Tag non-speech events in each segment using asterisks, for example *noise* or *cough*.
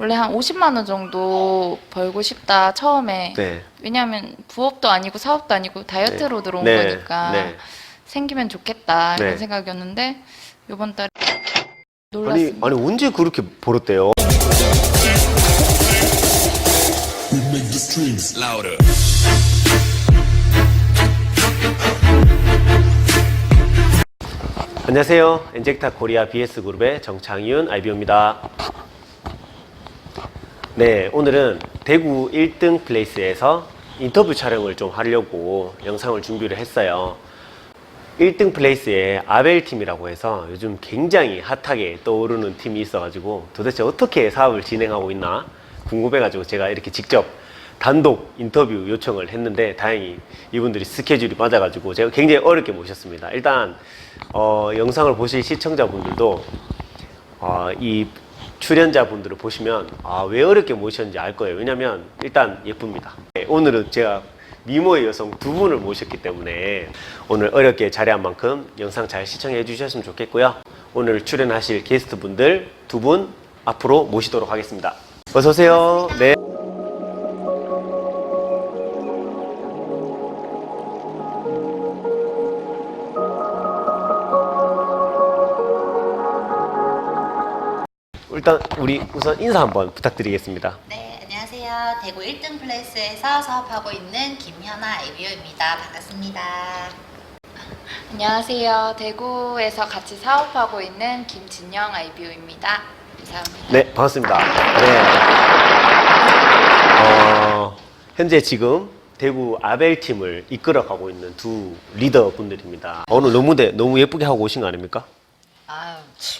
원래 한 50만 원 정도 벌고 싶다 처음에 네. 왜냐하면 부업도 아니고 사업도 아니고 다이어트로 들어온 네. 거니까 네. 생기면 좋겠다 네. 이런 생각이었는데 이번 달에 아니 놀랐습니다. 아니 언제 그렇게 벌었대요? We make the streams louder. 안녕하세요. 엔젝타 코리아 BS 그룹의 정창윤 IBO입니다. 네, 오늘은 대구 1등 플레이스에서 인터뷰 촬영을 좀 하려고 영상을 준비를 했어요. 1등 플레이스에 아벨 팀이라고 해서 요즘 굉장히 핫하게 떠오르는 팀이 있어가지고 도대체 어떻게 사업을 진행하고 있나 궁금해가지고 제가 이렇게 직접 단독 인터뷰 요청을 했는데 다행히 이분들이 스케줄이 맞아가지고 제가 굉장히 어렵게 모셨습니다. 일단 어, 영상을 보실 시청자분들도 어, 이 출연자분들을 보시면 아, 왜 어렵게 모셨는지 알 거예요. 왜냐면 일단 예쁩니다. 네, 오늘은 제가 미모의 여성 두 분을 모셨기 때문에 오늘 어렵게 자리한 만큼 영상 잘 시청해 주셨으면 좋겠고요. 오늘 출연하실 게스트 분들 두 분 앞으로 모시도록 하겠습니다. 어서 오세요. 네. 일단 우리 우선 인사 한번 부탁드리겠습니다. 네, 안녕하세요. 대구 1등 플레이스에서 사업하고 있는 김현아 아이비오입니다. 반갑습니다. 안녕하세요. 대구에서 같이 사업하고 있는 김진영 아이비오입니다. 감사합니다. 네, 반갑습니다. 네. 어, 현재 지금 대구 아벨 팀을 이끌어가고 있는 두 리더 분들입니다. 오늘 너무 대, 너무 예쁘게 하고 오신 거 아닙니까? 아,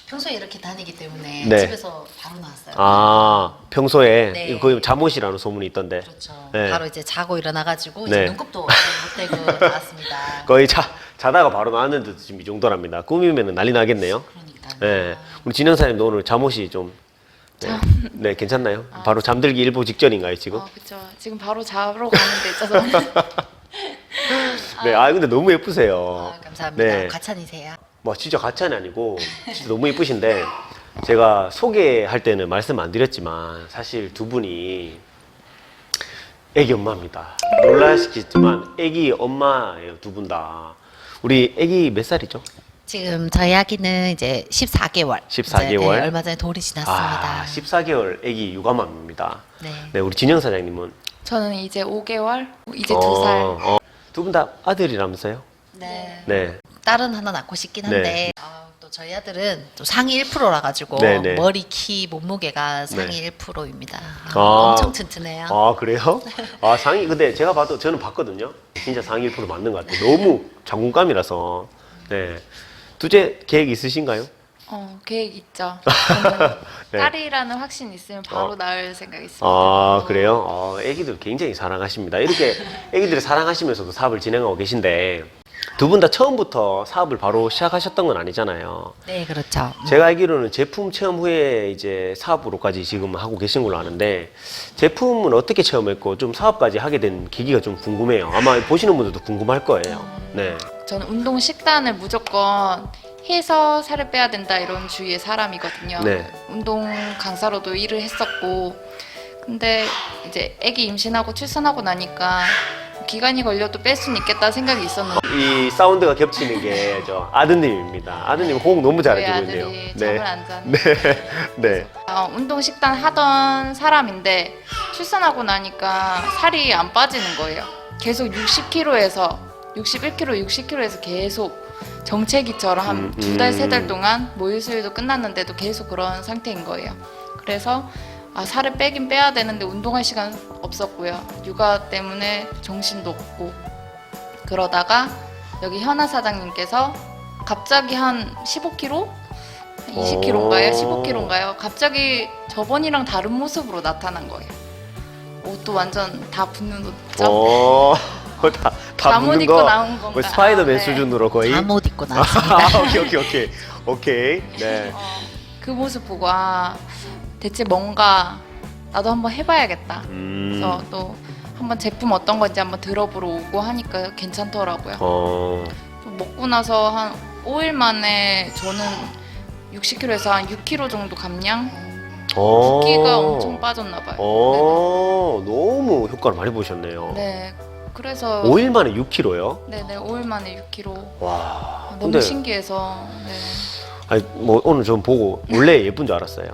평소에 이렇게 다니기 때문에 네. 집에서 바로 나왔어요. 아, 평소에 네. 거의 잠옷이라는 소문이 있던데. 그렇죠. 네. 바로 이제 자고 일어나가지고 네. 이제 눈곱도 못 떼고 *laughs* 나왔습니다. 거의 자, 자다가 바로 나왔는데도 지금 이 정도랍니다. 꾸미면 난리 나겠네요. 그러니까. 네. 우리 진영 사님도 오늘 잠옷이 좀 네, 네, 괜찮나요? 바로 잠들기 일보 직전인가요, 지금? 어, 그쵸. 지금 바로 자러 가는데 있어서. *laughs* 네, 아 근데 너무 예쁘세요. 아, 감사합니다. 네. 과찬이세요. 뭐 진짜 가짜는 아니고 진짜 너무 예쁘신데 제가 소개할 때는 말씀 안 드렸지만 사실 두 분이 애기 엄마입니다. 놀라시겠지만 애기 엄마예요 두 분 다. 우리 애기 몇 살이죠? 지금 저희 아기는 이제 14개월. 14 이제, 개월? 네, 얼마 전에 돌이 지났습니다. 아, 14개월 애기 육아맘입니다. 네. 네, 우리 진영 사장님은 저는 이제 5개월, 이제 어, 2살. 어, 두분 다 아들이라면서요? 네. 네. 딸은 하나 낳고 싶긴 한데 아, 또 저희 아들은 또 상위 1%라 가지고 네, 네. 머리 키 몸무게가 상위 네. 1%입니다. 아. 엄청 튼튼해요. 아 그래요? *laughs* 아 상위 근데 제가 봐도 저는 봤거든요. 진짜 상위 1% 맞는 것 같아요. 너무 장군감이라서. 네. 두째 계획 있으신가요? 어, 계획 있죠. *laughs* 저는 네. 딸이라는 확신 있으면 바로 어. 낳을 생각 있습니다. 아 그래요? 어, 애기들 굉장히 사랑하십니다. 이렇게 *laughs* 애기들을 사랑하시면서도 사업을 진행하고 계신데 두 분 다 처음부터 사업을 바로 시작하셨던 건 아니잖아요. 네, 그렇죠. 제가 알기로는 제품 체험 후에 이제 사업으로까지 지금 하고 계신 걸로 아는데 제품은 어떻게 체험했고 좀 사업까지 하게 된 계기가 좀 궁금해요. 아마 보시는 분들도 궁금할 거예요. 네. 저는 운동 식단을 무조건 해서 살을 빼야 된다 이런 주의의 사람이거든요. 네. 운동 강사로도 일을 했었고 근데 이제 아기 임신하고 출산하고 나니까 기간이 걸려도 뺄 수는 있겠다 생각이 있었는데 이 사운드가 겹치는 게 저 아드님입니다. 아드님 호응 너무 저희 잘해주고 아들이 있네요. 잠을 안 자는 네. *laughs* 네. 어, 운동 식단 하던 사람인데 출산하고 나니까 살이 안 빠지는 거예요. 계속 60kg에서 61kg, 60kg에서 계속 정체기처럼 한 음, 두 달, 세 달 음. 동안 모유수유도 끝났는데도 계속 그런 상태인 거예요. 그래서 아, 살을 빼긴 빼야 되는데 운동할 시간 없었고요. 육아 때문에 정신도 없고 그러다가 여기 현아 사장님께서 갑자기 한 15kg? 20kg인가요? 오. 15kg인가요? 갑자기 저번이랑 다른 모습으로 나타난 거예요. 옷도 완전 다 붙는 옷죠. 어. *laughs* 다, 다 잠옷 묻는 입고 거. 나온 건가? 뭐 스파이더맨 아, 네. 수준으로 거의. 잠옷 입고 나왔습니다. 아, *laughs* 오케이, 오케이, 오케이. 오케이. 네. 어, 그 모습 보고 아 대체 뭔가 나도 한번 해봐야겠다. 음. 그래서 또 한번 제품 어떤 건지 한번 들어보러 오고 하니까 괜찮더라고요. 어. 좀 먹고 나서 한 5일 만에 저는 60kg에서 한 6kg 정도 감량 어. 붓기가 엄청 빠졌나 봐요. 어, 너무 효과를 많이 보셨네요. 네. 그래서 5일 만에 6kg요? 네네 5일 만에 6kg. 와. 너무 근데 신기해서 네. 아니, 뭐 오늘 좀 보고 원래 예쁜 줄 알았어요.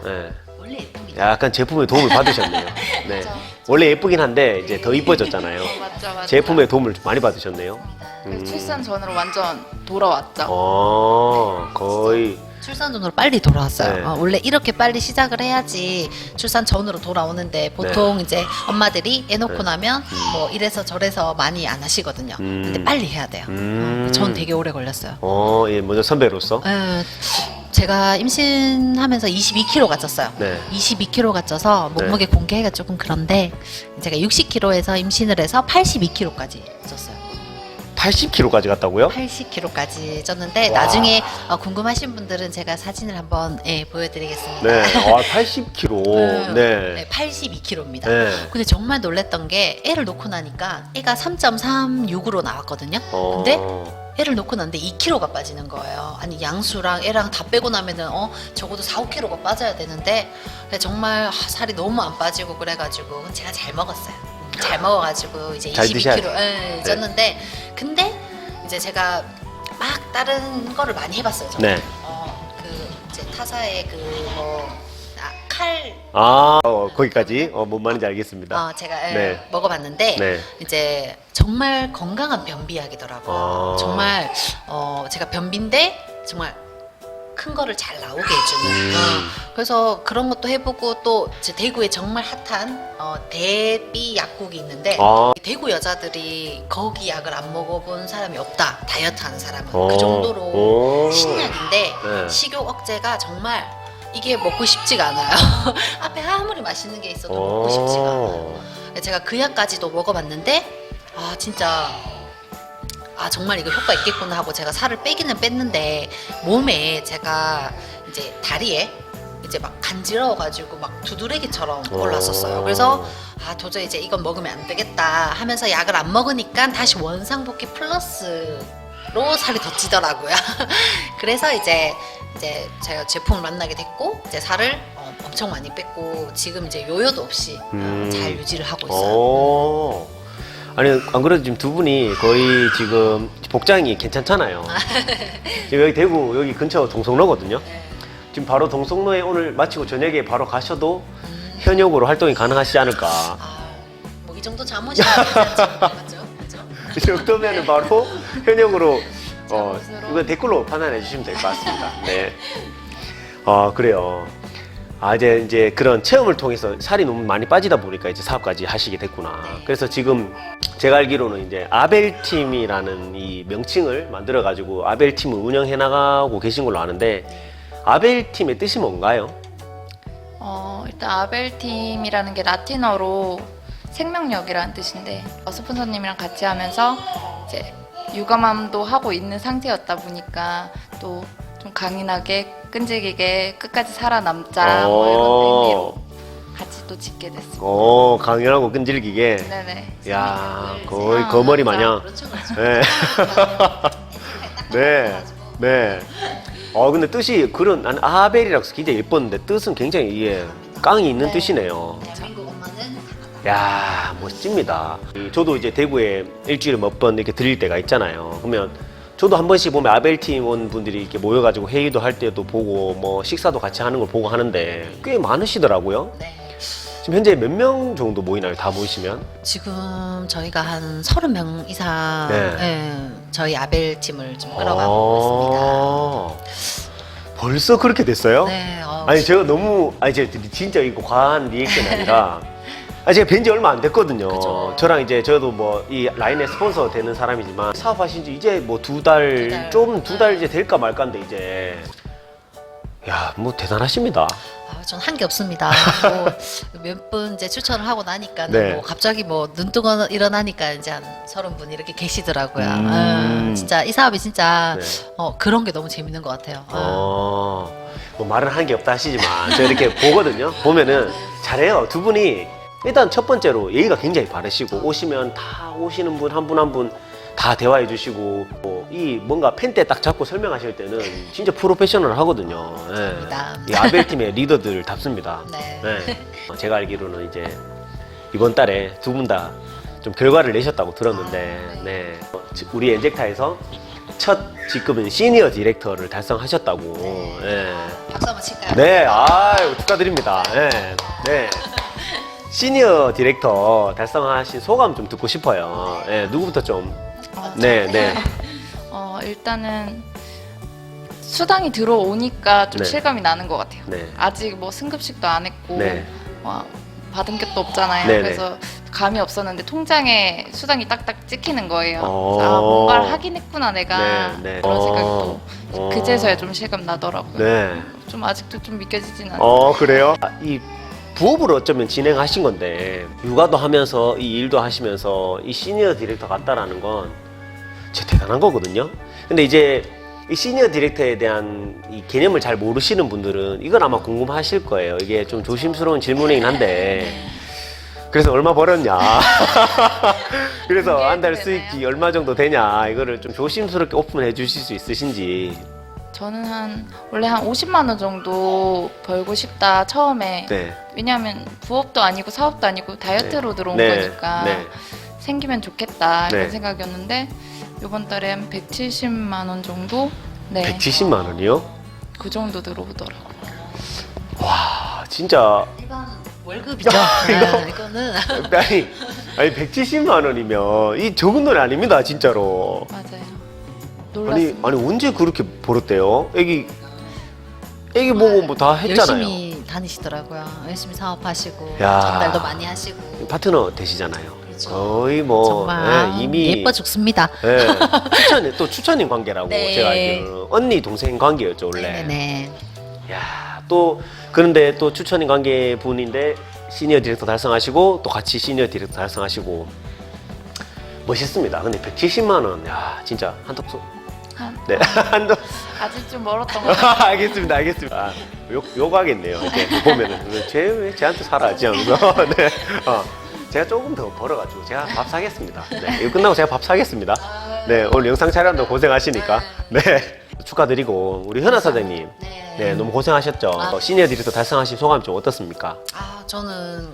아, 네. 원래 예쁩니다. 약간 제품의 도움을 받으셨네요. *laughs* 네. 원래 예쁘긴 한데 이제 더 이뻐졌잖아요. 어, 맞죠 맞죠. 제품의 도움을 좀 많이 받으셨네요. 그래서 음. 출산 전으로 완전 돌아왔죠. 어, 거의 출산 전으로 빨리 돌아왔어요. 네. 어, 원래 이렇게 빨리 시작을 해야지 출산 전으로 돌아오는데 보통 이제 엄마들이 애 놓고 네. 나면 뭐 이래서 저래서 많이 안 하시거든요. 음. 근데 빨리 해야 돼요. 음. 어, 전 되게 오래 걸렸어요. 어, 예, 먼저 선배로서 에, 제가 임신하면서 22kg가 쪘어요. 네. 22kg가 쪄서 몸무게 공개가 조금 그런데 제가 60kg에서 임신을 해서 82kg까지 쪘어요. 80kg까지 갔다고요? 80kg까지 쪘는데 와. 나중에 어, 궁금하신 분들은 제가 사진을 한번 예, 보여드리겠습니다. 네. *laughs* 와, 80kg. 음, 네. 네, 82kg입니다. 네. 근데 정말 놀랬던 게 애를 놓고 나니까 애가 3.36으로 나왔거든요. 어. 근데 애를 놓고 났는데 2kg가 빠지는 거예요. 아니 양수랑 애랑 다 빼고 나면은 어 적어도 4, 5kg가 빠져야 되는데 정말 아, 살이 너무 안 빠지고 그래가지고 제가 잘 먹었어요. 잘 먹어가지고 이제 잘 22kg 드셔야죠. 예, 쪘는데 근데 이제 제가 막 다른 거를 많이 해봤어요. 저는. 네. 어 그 이제 타사의 그뭐 아, 칼 아, 어, 거기까지? 어, 뭔 말인지 알겠습니다. 어, 제가 예, 네. 먹어봤는데 네. 이제 정말 건강한 변비약이더라고요. 아. 정말 어, 제가 변비인데 정말 큰 거를 잘 나오게 해주는. 음. 어, 그래서 그런 것도 해보고 또 이제 대구에 정말 핫한 어, 대비 약국이 있는데 아. 대구 여자들이 거기 약을 안 먹어본 사람이 없다. 다이어트 하는 사람은 어. 그 정도로 오. 신약인데 네. 식욕 억제가 정말 이게 먹고 싶지가 않아요. *laughs* 앞에 아무리 맛있는 게 있어도 먹고 싶지가 않아요. 어. 제가 그 약까지도 먹어봤는데 아 진짜 아 정말 이거 효과 있겠구나 하고 제가 살을 빼기는 뺐는데 몸에 제가 이제 다리에 이제 막 간지러워가지고 막 두드레기처럼 올랐었어요. 그래서 아 도저히 이제 이건 먹으면 안 되겠다 하면서 약을 안 먹으니까 다시 원상복귀 플러스로 살이 더 찌더라고요. *laughs* 그래서 이제 이제 제가 제품을 만나게 됐고 이제 살을 어, 엄청 많이 뺐고 지금 이제 요요도 없이 어, 음. 잘 유지를 하고 있어요. 오. 아니 안 그래도 지금 두 분이 거의 지금 복장이 괜찮잖아요. 지금 여기 대구 여기 근처 동성로거든요. 네. 지금 바로 동성로에 오늘 마치고 저녁에 바로 가셔도 현역으로 활동이 가능하시지 않을까. 아, 뭐 이 정도 괜찮죠. 맞죠? 맞죠? 이 정도면은 바로 현역으로 어. 이거 댓글로 판단해 주시면 될 것 같습니다. *laughs* 네. 아 그래요. 아 이제 이제 그런 체험을 통해서 살이 너무 많이 빠지다 보니까 이제 사업까지 하시게 됐구나. 네. 그래서 지금 제가 알기로는 이제 아벨 팀이라는 이 명칭을 만들어 가지고 아벨 팀을 운영해 나가고 계신 걸로 아는데 아벨 팀의 뜻이 뭔가요? 어, 일단 아벨팀이라는 게 라틴어로 생명력이라는 뜻인데 어, 스폰서님이랑 같이 하면서 이제 육아맘도 하고 있는 상태였다 보니까 또 좀 강인하게 끈질기게 끝까지 살아남자 뭐 이런 어. 의미로 같이 또 짓게 됐습니다. 어 강렬하고 끈질기게. 네네. 야 생명력을 거의. 거머리 마냥. 그렇죠, 그렇죠. 네. 네. 네. 어 근데 뜻이 그런 난 해서 굉장히 예뻤는데 뜻은 굉장히 이게 깡이 있는 네. 뜻이네요. 대한민국 야 멋집니다. 이, 저도 이제 대구에 일주일에 몇 번 이렇게 들릴 때가 있잖아요. 그러면 저도 한 번씩 보면 아벨 팀원 분들이 이렇게 모여가지고 회의도 할 때도 보고 뭐 식사도 같이 하는 걸 보고 하는데 꽤 많으시더라고요. 네. 지금 현재 몇 명 정도 모이나요? 다 모이시면? 지금 저희가 한 30명 이상 네. 예, 저희 아벨 팀을 좀 끌어가고 있습니다. 아, 벌써 그렇게 됐어요? 네, 어, 아니 제가 너무 아니 제가 진짜 이거 과한 리액션 이 아니라 *laughs* 아 제가 뵌 지 얼마 안 됐거든요. 그죠. 저랑 이제 저도 뭐 이 라인의 스폰서 되는 사람이지만 사업하신 지 이제 뭐 두달 달. 좀 두 달 이제 될까 말까인데 이제 야 뭐 대단하십니다. 아, 전 한 게 없습니다. 뭐 *laughs* 몇분 이제 추천을 하고 나니까 네. 뭐 갑자기 뭐 눈 뜨고 일어나니까 이제 한 서른 분 이렇게 계시더라고요. 음. 아, 진짜 이 사업이 진짜 네. 어, 그런 게 너무 재밌는 것 같아요. 아. 어, 뭐 말은 한 게 없다 하시지만 저 이렇게 *laughs* 보거든요. 보면은 잘해요. 두 분이 일단 첫 번째로 예의가 굉장히 바르시고 오시면 다 오시는 분 한 분 한 분 다 대화해 주시고 뭐 이 뭔가 펜때 딱 잡고 설명하실 때는 진짜 프로페셔널 하거든요. 예. 감사합니다. 이 아벨 팀의 리더들 답습니다. 네. 네. 어, 제가 알기로는 이제 이번 달에 두 분 다 좀 결과를 내셨다고 들었는데, 아, 네. 어, 지- 우리 엔젝타에서 첫 직급인 시니어 디렉터를 달성하셨다고. 네. 네. 박수 한번 칠까요? 네, 아유, 축하드립니다. 네. 네. 시니어 디렉터 달성하신 소감 좀 듣고 싶어요. 네, 누구부터 좀. 어, 네, 네. *laughs* 어, 일단은 수당이 들어오니까 좀 네. 실감이 나는 것 같아요. 네. 아직 뭐 승급식도 안 했고 네. 와, 받은 게또 없잖아요. 네네. 그래서 감이 없었는데 통장에 수당이 딱딱 찍히는 거예요. 어. 그래서 아, 뭔가를 하긴 했구나 내가 네, 네. 그런 어. 생각이 또 어. 그제서야 좀 실감 나더라고요. 네. 좀 아직도 좀 믿겨지진 않아요. 어 그래요? 아, 이 부업을 어쩌면 진행하신 건데 육아도 하면서 이 일도 하시면서 이 시니어 디렉터 같다라는 건 진짜 대단한 거거든요. 근데 이제 이 시니어 디렉터에 대한 이 개념을 잘 모르시는 분들은 이건 아마 궁금하실 거예요. 이게 좀 조심스러운 질문이긴 한데 그래서 얼마 벌었냐? *laughs* 그래서 한 달 수익이 얼마 정도 되냐? 이거를 좀 조심스럽게 오픈해 주실 수 있으신지. 저는 한 원래 한 50만 원 정도 벌고 싶다 처음에 네. 왜냐하면 부업도 아니고 사업도 아니고 다이어트로 들어온 네. 거니까 네. 생기면 좋겠다 이런 네. 생각이었는데 이번 달에 한 170만 원 정도 네. 170만 원이요? 그 정도 들어오더라고요. 와 진짜 일반 월급이죠. 아, 이거는 아니 아니 170만 원이면 이 적은 돈이 아닙니다 진짜로 맞아요. 아니 놀랐습니다. 아니 언제 그렇게 벌었대요? 애기 애기 보고 뭐 다 했잖아요 열심히 다니시더라고요. 열심히 사업하시고 야. 전달도 많이 하시고 파트너 되시잖아요 그렇죠. 거의 뭐 정말 예, 이미 예뻐 죽습니다. 예, *laughs* 추천 또 추천인 관계라고 네. 제가 알기로는 언니 동생 관계였죠 원래 네네. 야, 또 그런데 또 추천인 관계 분인데 시니어 디렉터 달성하시고 또 같이 시니어 디렉터 달성하시고 멋있습니다. 근데 170만 원, 야 진짜 한턱 쏘. 한- 네, *laughs* 한턱. 아직 좀 멀었던 것 *laughs* 같아요. 알겠습니다, 알겠습니다. 아, 욕 욕하겠네요. 이제 *laughs* 보면은 쟤 왜 쟤한테 살아지 하면서. 네, 어, 제가 조금 더 벌어가지고 제가 밥 사겠습니다. 네, 이거 끝나고 제가 밥 사겠습니다. 네, 오늘 영상 촬영도 고생하시니까. 네, 축하드리고 우리 현아 사장님. 네. 네, 너무 고생하셨죠. 아. 어, 시니어 디렉터 달성하신 소감이 좀 어떻습니까? 아 저는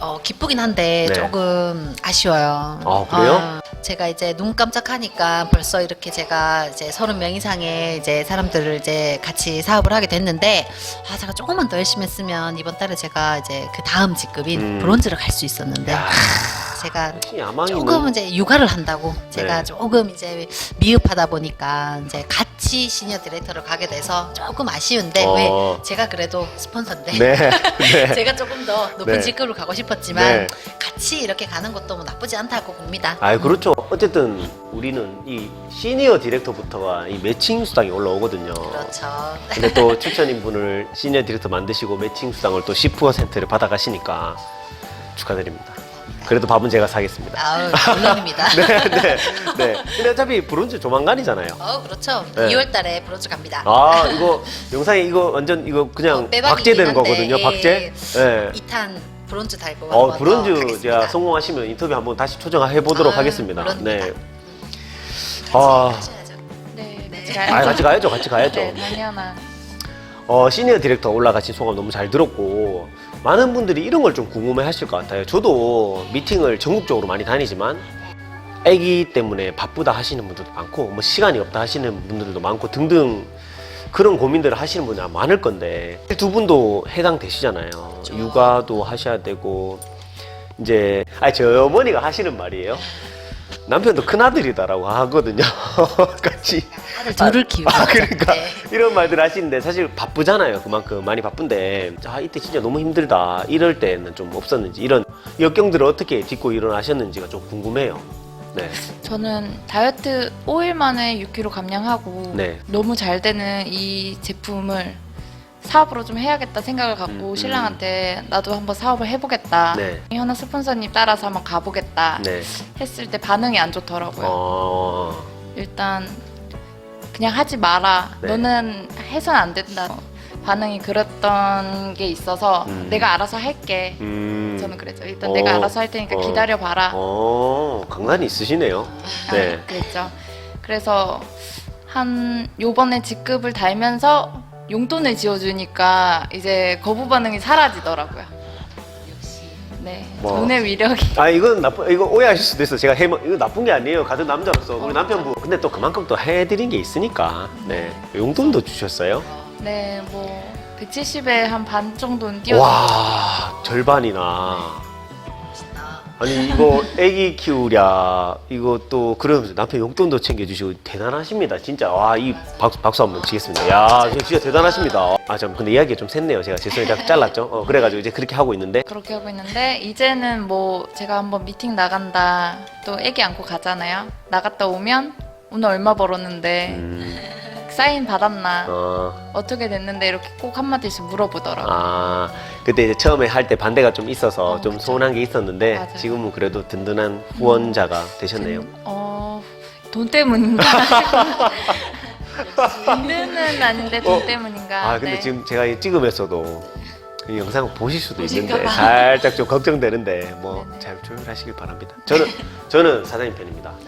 어, 기쁘긴 한데 네. 조금 아쉬워요. 아, 그래요? 아, 제가 이제 눈 깜짝하니까 벌써 이렇게 제가 이제 서른 명 이상의 이제 사람들을 이제 같이 사업을 하게 됐는데 아 제가 조금만 더 열심히 했으면 이번 달에 제가 이제 그 다음 직급인 음. 브론즈를 갈 수 있었는데 야. 제가 조금 이제 육아를 한다고 제가 네. 조금 이제 미흡하다 보니까 이제 같이 시니어 디렉터를 가게 돼서 조금 아쉬운데 어. 왜 제가 그래도 스폰서인데 네, *laughs* 네. 제가 조금 더 높은 네. 직급을 가고 싶었지만 네. 같이 이렇게 가는 것도 뭐 나쁘지 않다고 봅니다. 아, 그렇죠. 어쨌든 우리는 이 시니어 디렉터부터가 이 매칭 수당이 올라오거든요. 그렇죠. 근데 또 추천인 분을 시니어 디렉터 만드시고 매칭 수당을 또 10%를 받아가시니까 축하드립니다. 그래도 밥은 제가 사겠습니다. 아우 물론입니다. *laughs* 네, 네, 네. 근데 어차피 브론즈 조만간이잖아요. 어 그렇죠. 네. 2월 달에 브로즈 갑니다. 아, 이거 영상에 이거 완전 이거 그냥 어, 빼박이긴 박제되는 한데, 거거든요. 예, 박제. 네. 2탄 브론즈 달고 어, 한번 더 브론즈 가겠습니다. 제가 성공하시면 인터뷰 한번 다시 초청해 보도록 아, 하겠습니다. 물론입니다. 네. 같이 아. 네, 네. 아, 가야죠. 같이 가야죠. 같이 가야죠. 네, 당연한. 어, 시니어 디렉터 올라가신 소감 너무 잘 들었고 많은 분들이 이런 걸 좀 궁금해 하실 것 같아요. 저도 미팅을 전국적으로 많이 다니지만 아기 때문에 바쁘다 하시는 분들도 많고 뭐 시간이 없다 하시는 분들도 많고 등등 그런 고민들을 하시는 분이 많을 건데 두 분도 해당되시잖아요. 육아도 하셔야 되고 이제 아니 저 어머니가 하시는 말이에요. 남편도 큰 아들이다라고 하거든요. *laughs* 같이 아들 둘을 키우고 아, 그러니까 네. 이런 말들 하시는데 사실 바쁘잖아요. 그만큼 많이 바쁜데 아 이때 진짜 너무 힘들다. 이럴 때는 좀 없었는지 이런 역경들을 어떻게 딛고 일어나셨는지가 좀 궁금해요. 네. 저는 다이어트 5일 만에 6kg 감량하고 네. 너무 잘 되는 이 제품을 사업으로 좀 해야겠다 생각을 갖고 음, 신랑한테 나도 한번 사업을 해보겠다. 네. 현아 스폰서님 따라서 한번 가보겠다. 네. 했을 때 반응이 안 좋더라고요. 어. 일단 그냥 하지 마라. 네. 너는 해선 안 된다. 반응이 그랬던 게 있어서 음. 내가 알아서 할게. 음. 저는 그랬죠. 일단 어. 내가 알아서 할 테니까 어. 기다려 봐라. 어, 강단이 있으시네요. 네. 그랬죠. 그래서 한 요번에 직급을 달면서 용돈을 지어주니까 이제 거부 반응이 사라지더라고요. 네, 뭐. 돈의 위력이 아 이건 나쁜 이거 오해하실 수도 있어. 제가 해머 이거 나쁜 게 아니에요. 같은 남자로서 우리 남편분 근데 또 그만큼 또 해드린 게 있으니까 네 용돈도 주셨어요. 네, 뭐 170에 한 반 정도는 띄워. 와 절반이나. 아니 이거 애기 키우랴 이거 또 그러면서 남편 용돈도 챙겨주시고 대단하십니다 진짜. 와 이 박수 박수 한번 치겠습니다. 야 진짜 대단하십니다. 아 참 근데 이야기가 좀 샜네요. 제가 죄송해요 제가 잘랐죠? 어 그래가지고 이제 그렇게 하고 있는데. 그렇게 하고 있는데 이제는 뭐 제가 한번 미팅 나간다 또 애기 안고 가잖아요. 나갔다 오면 오늘 얼마 벌었는데. 음, 사인 받았나 어, 어떻게 됐는데 이렇게 꼭 한마디씩 물어보더라고 요. 아 그때 이제 처음에 할 때 반대가 좀 있어서 어, 좀 그쵸. 서운한 게 있었는데 맞아요. 지금은 그래도 든든한 후원자가 되셨네요 어, 돈 때문인가? *laughs* 돈은 아닌데 돈 어. 때문인가? 아 근데 네. 지금 제가 이 찍으면서도 이 영상 보실 수도 보실까 있는데 봐. 살짝 좀 걱정되는데 뭐 네네. 잘 조율하시길 바랍니다. 저는 저는 사장님 편입니다. *laughs*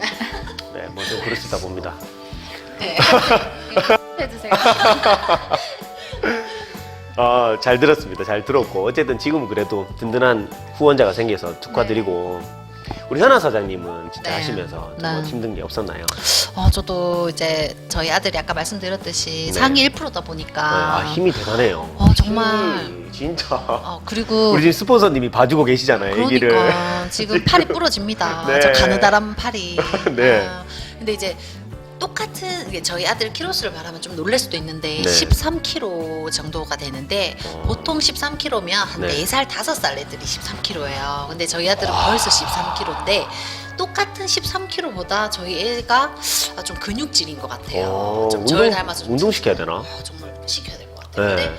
네, 뭐 좀 그렇다 봅니다. 네. *laughs* 해주세요. 아, *laughs* 잘 들었습니다. 잘 들었고 어쨌든 지금은 그래도 든든한 후원자가 생겨서 축하드리고 우리 현아 사장님은 진짜 네. 하시면서 좀 네. 힘든 게 없었나요? 어, 저도 이제 저희 아들이 아까 말씀드렸듯이 네. 상위 1%다 보니까 네, 아 힘이 대단해요. 어, 정말. 힘이 진짜. 어, 그리고 우리 지금 스폰서님이 봐주고 계시잖아요, 얘기를. 그러니까 *laughs* 지금 팔이 부러집니다. 네. 저 가느다란 팔이. 네. 아, 근데 이제 똑같은 이게 저희 아들 키로수를 말하면 좀 놀랄 수도 있는데 네. 13kg 정도가 되는데 어. 보통 13kg면 한 네. 4살, 5살 애들이 13kg예요. 근데 저희 아들은 벌써 13kg인데 똑같은 13kg보다 저희 애가 아, 좀 근육질인 것 같아요. 어, 좀 저를 닮아서 좀 운동 시켜야 되나? 아, 정말 시켜야 될 것 같아요. 네. 근데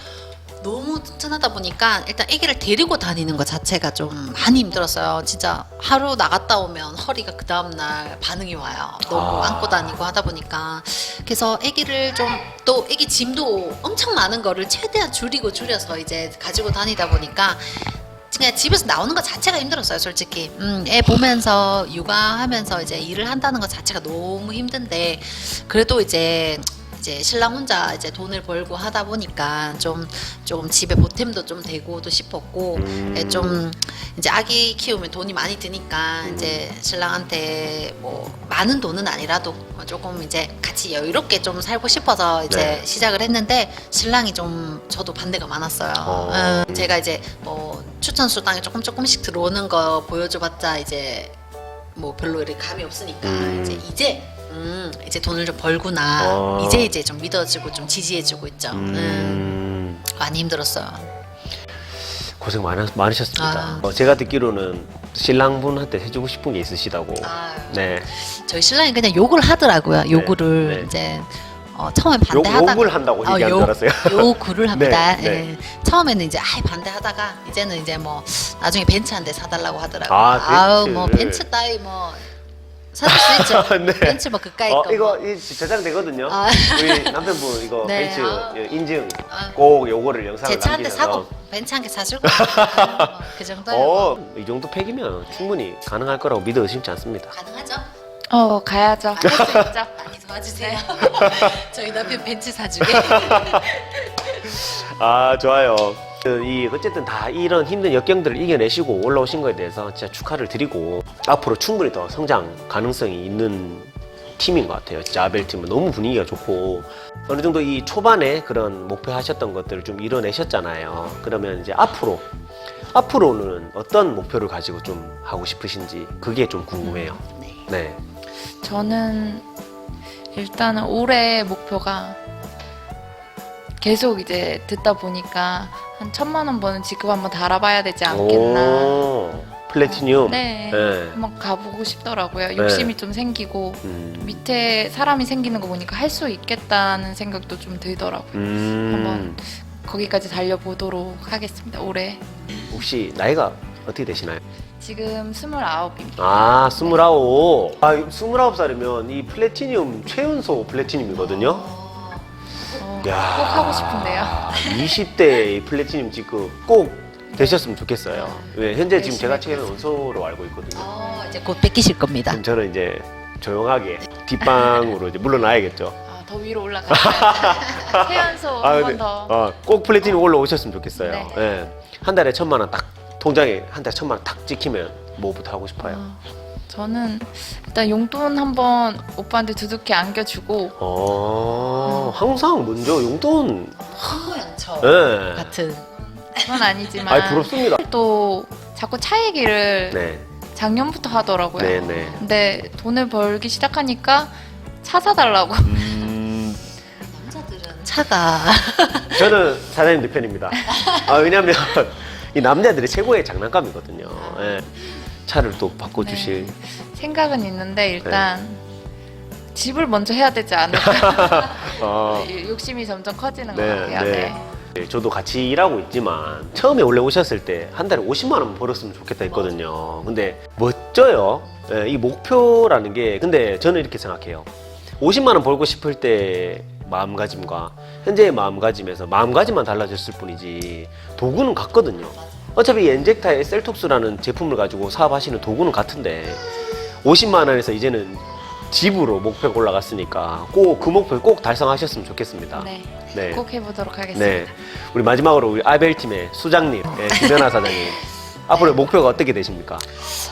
너무 튼튼하다 보니까 일단 아기를 데리고 다니는 것 자체가 좀 많이 힘들었어요. 진짜 하루 나갔다 오면 허리가 그 다음날 반응이 와요. 너무 아. 안고 다니고 하다 보니까. 그래서 아기를 좀 또 아기 짐도 엄청 많은 거를 최대한 줄이고 줄여서 이제 가지고 다니다 보니까 그냥 집에서 나오는 것 자체가 힘들었어요, 솔직히. 음, 애 보면서 육아하면서 이제 일을 한다는 것 자체가 너무 힘든데 그래도 이제 이제 신랑 혼자 이제 돈을 벌고 하다 보니까 좀 좀 집에 보탬도 좀 되고도 싶었고 음. 예, 좀 이제 아기 키우면 돈이 많이 드니까 이제 신랑한테 뭐 많은 돈은 아니라도 조금 이제 같이 여유롭게 좀 살고 싶어서 이제 네. 시작을 했는데 신랑이 좀 저도 반대가 많았어요. 어. 음, 제가 이제 뭐 추천 수당이 조금 조금씩 들어오는 거 보여줘봤자 이제 뭐 별로 이렇게 감이 없으니까 음. 이제 이제 음, 이제 돈을 좀 벌구나 어. 이제 이제 좀 믿어주고 좀 지지해주고 있죠. 음. 음, 많이 힘들었어요. 고생 많으, 많으셨습니다. 아. 어, 제가 듣기로는 신랑분한테 해주고 싶은 게 있으시다고. 아, 네. 저희 신랑이 그냥 욕을 하더라고요. 요구를 네. 이제 어, 처음엔 욕, 반대하다가 욕을 한다고 어, 얘기한 줄 알았어요. *laughs* 요구를 합니다. 네, 네. 예. 처음에는 이제 아 반대하다가 이제는 이제 뭐 나중에 벤츠 한 대 사달라고 하더라고요. 아, 아우 벤츠를. 뭐 벤츠 따위 뭐 사줄 수 있죠. *laughs* 네. 벤츠 뭐 그까이 어, 거. 이거 뭐. 이 저장되거든요. 아. 우리 남편분 이거 네, 벤츠 아. 인증 아. 꼭 요거를 영상을 제 차 한 대 남기셔서. 사고 벤츠 한 개 사주고 *laughs* 뭐그 정도예요. 어, 이 정도 팩이면 충분히 가능할 거라고 믿어 의심치 않습니다. 가능하죠? 어, 가야죠. 할수 있죠. 많이 도와주세요. *laughs* 저희 남편 벤츠 사주게. 아 좋아요. 그, 이 어쨌든 다 이런 힘든 역경들을 이겨내시고 올라오신 거에 대해서 진짜 축하를 드리고 앞으로 충분히 더 성장 가능성이 있는 팀인 것 같아요. 진짜 아벨 팀은 너무 분위기가 좋고 어느 정도 이 초반에 그런 목표 하셨던 것들을 좀 이뤄내셨잖아요. 그러면 이제 앞으로 앞으로는 어떤 목표를 가지고 좀 하고 싶으신지 그게 좀 궁금해요. 네. 네. 저는 일단은 올해 목표가 계속 이제 듣다 보니까 한 천만 원 버는 직급 한번 달아봐야 되지 않겠나. 오, 플래티늄. 네. 네. 한번 가보고 싶더라고요. 욕심이 좀 생기고 음. 밑에 사람이 생기는 거 보니까 할 수 있겠다는 생각도 좀 들더라고요. 음. 한번 거기까지 달려보도록 하겠습니다. 올해 혹시 나이가 어떻게 되시나요? 지금 29입니다. 아, 스물아홉. 아, 스물아홉 살이면 이 플래티늄 최연소 플래티늄이거든요. 어, 야. 꼭 하고 싶은데요. 20대 플래티늄 직급 꼭 되셨으면 좋겠어요. 왜 현재 지금 제가 책에는 원소로 알고 있거든요. 어, 이제 곧 뺏기실 겁니다. 그럼 저는 이제 조용하게 뒷방으로 이제 물러나야겠죠. 아, 더 위로 올라가요. 세연소 *laughs* 한 번 근데, 더. 어, 꼭 플래티늄 올라오셨으면 좋겠어요. 네. 예. 한 달에 천만 원 딱 통장에 한 달에 천만 원 딱 찍히면 뭐부터 하고 싶어요. 아, 저는 일단 용돈 한번 오빠한테 두둑히 안겨주고 어, 항상 먼저 용돈. 한모양처 예. 같은. 그건 아니지만 아이 부럽습니다. 또 자꾸 차 얘기를 네, 작년부터 하더라고요. 네, 네. 근데 돈을 벌기 시작하니까 차 사달라고. 음, 남자들은 차가 저는 사장님 편입니다. 아, 왜냐면 이 남자들의 최고의 장난감이거든요. 예. 차를 또 바꿔주실. 네. 생각은 있는데 일단 집을 먼저 해야 되지 않을까. *laughs* 어, 욕심이 점점 커지는 것 네, 같아요. 네. 네. 네, 저도 같이 일하고 있지만 처음에 원래 오셨을 때 한 달에 50만 원 벌었으면 좋겠다 했거든요. 근데 멋져요. 예, 이 목표라는 게 근데 저는 이렇게 생각해요. 50만 원 벌고 싶을 때 마음가짐과 현재의 마음가짐에서 마음가짐만 달라졌을 뿐이지 도구는 같거든요. 어차피 이 엔젝타의 셀톡스라는 제품을 가지고 사업하시는 도구는 같은데 50만 원에서 이제는 집으로 목표가 올라갔으니까 꼭 그 목표 꼭 달성하셨으면 좋겠습니다. 네. 네. 꼭 해보도록 하겠습니다. 네. 우리 마지막으로 우리 아벨 팀의 수장님, 예, 김연아 사장님. *laughs* 앞으로 목표가 어떻게 되십니까?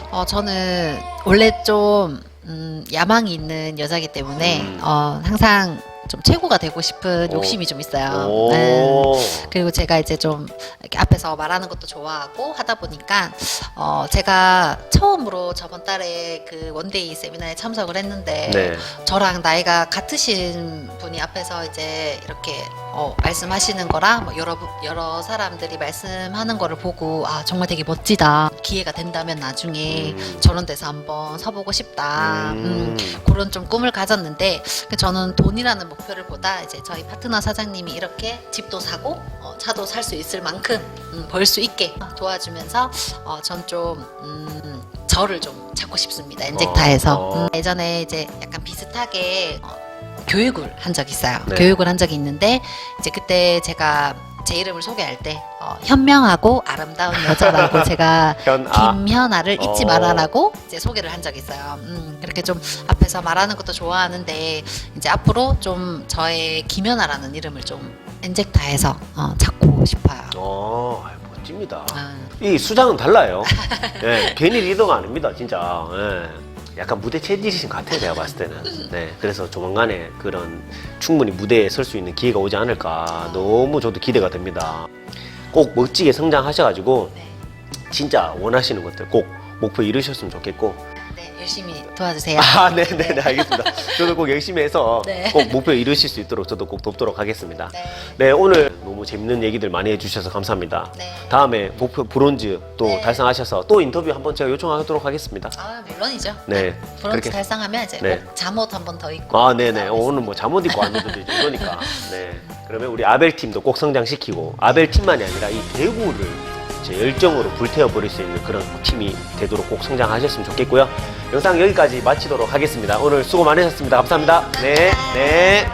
어, 저는 원래 좀 음, 야망이 있는 여자기 때문에 음. 어, 항상 좀 최고가 되고 싶은 오. 욕심이 좀 있어요. 오. 네. 그리고 제가 이제 좀 이렇게 앞에서 말하는 것도 좋아하고 하다 보니까 어 제가 처음으로 저번 달에 그 원데이 세미나에 참석을 했는데 네. 저랑 나이가 같으신 분이 앞에서 이제 이렇게 어 말씀하시는 거랑 뭐 여러 부- 여러 사람들이 말씀하는 거를 보고 아 정말 되게 멋지다 기회가 된다면 나중에 음. 저런 데서 한번 서보고 싶다 음. 음, 그런 좀 꿈을 가졌는데 그 저는 돈이라는 목표를 보다 이제 저희 파트너 사장님이 이렇게 집도 사고 어, 차도 살 수 있을 만큼 음, 벌수 있게 도와주면서 어, 전좀 음, 저를 좀 찾고 싶습니다 엔젝타에서 어. 음, 예전에 이제 약간 비슷하게 어, 교육을 한 적이 있어요 네. 교육을 한 적이 있는데 이제 그때 제가 제 이름을 소개할 때 어, 현명하고 아름다운 여자라고 *laughs* 제가 현아. 김현아를 잊지 어. 말아라고 이제 소개를 한 적이 있어요. 음, 그렇게 좀 앞에서 말하는 것도 좋아하는데 이제 앞으로 좀 저의 김현아라는 이름을 좀 엔젝타에서 어, 찾고 싶어요. 어, 멋집니다. 아, 이 수장은 달라요. *laughs* 예, 괜히 리더가 아닙니다, 진짜. 예. 약간 무대 체질이신 것 같아요, 제가 봤을 때는. 네, 그래서 조만간에 그런 충분히 무대에 설 수 있는 기회가 오지 않을까. 너무 저도 기대가 됩니다. 꼭 멋지게 성장하셔가지고 네. 진짜 원하시는 것들 꼭 목표 이루셨으면 좋겠고. 네, 열심히 도와주세요. 아, 네, 네, 네, 알겠습니다. *laughs* 저도 꼭 열심히 해서 네. 꼭 목표 이루실 수 있도록 저도 꼭 돕도록 하겠습니다. 네, 네, 오늘 너무 재밌는 얘기들 많이 해주셔서 감사합니다. 네. 다음에 목표 브론즈 또 네. 달성하셔서 또 인터뷰 한번 제가 요청하도록 하겠습니다. 아 물론이죠. 네. 브론즈 그렇게- 달성하면 이제 네. 꼭 잠옷 한 번 더 입고. 아, 네네. 어, 나가겠습니다. 오늘 뭐 잠옷 입고 안 입어도 이 정도니까. *laughs* 네. 그러면 우리 아벨 팀도 꼭 성장시키고 아벨 팀만이 아니라 이 대구를 제 열정으로 불태워 버릴 수 있는 그런 팀이 되도록 꼭 성장하셨으면 좋겠고요. 영상 여기까지 마치도록 하겠습니다. 오늘 수고 많으셨습니다. 감사합니다. 네. 네.